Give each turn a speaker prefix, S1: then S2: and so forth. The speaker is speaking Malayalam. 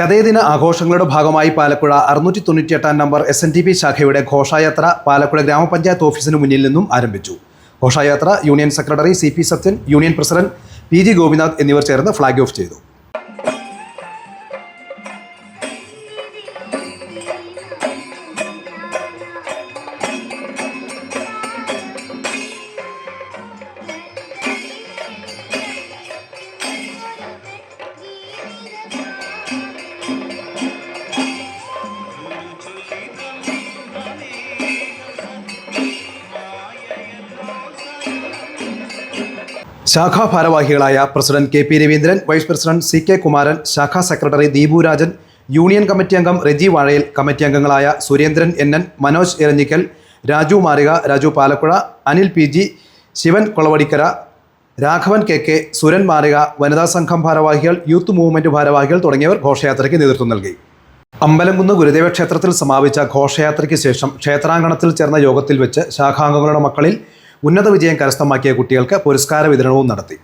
S1: ചതയദിന ആഘോഷങ്ങളുടെ ഭാഗമായി പാലക്കുഴ അറുന്നൂറ്റി തൊണ്ണൂറ്റിയെട്ടാം number S N D P ശാഖയുടെ ഘോഷയാത്ര പാലക്കുഴ ഗ്രാമപഞ്ചായത്ത് ഓഫീസിന് മുന്നിൽ നിന്നും ആരംഭിച്ചു. ഘോഷയാത്ര union secretary C P Sathyan union president P G Gopinath എന്നിവർ ചേർന്ന് ഫ്ളാഗ് ഓഫ് ചെയ്തു. ശാഖാ ഭാരവാഹികളായ president K P Raveendran vice president C K Kumaran ശാഖാ secretary Deepu Rajan union committee അംഗം റെജി വാഴയിൽ കമ്മിറ്റി അംഗങ്ങളായ Surendran N N Manoj Iranjikkal Raju Marika Raju Palakkuzha Anil P G Sivan Kolavadikkara Raghavan K K Suran Marika വനിതാ സംഘം ഭാരവാഹികൾ യൂത്ത് മൂവ്മെന്റ് ഭാരവാഹികൾ തുടങ്ങിയവർ ഘോഷയാത്രയ്ക്ക് നേതൃത്വം നൽകി. അമ്പലംകുന്ന് ഗുരുദേവ ക്ഷേത്രത്തിൽ സമാപിച്ച ഘോഷയാത്രയ്ക്ക് ശേഷം ക്ഷേത്രാങ്കണത്തിൽ ചേർന്ന യോഗത്തിൽ വെച്ച് ശാഖാംഗങ്ങളുടെ മക്കളിൽ ഉന്നത വിജയം കരസ്ഥമാക്കിയ കുട്ടികൾക്ക് പുരസ്കാര വിതരണവും നടത്തി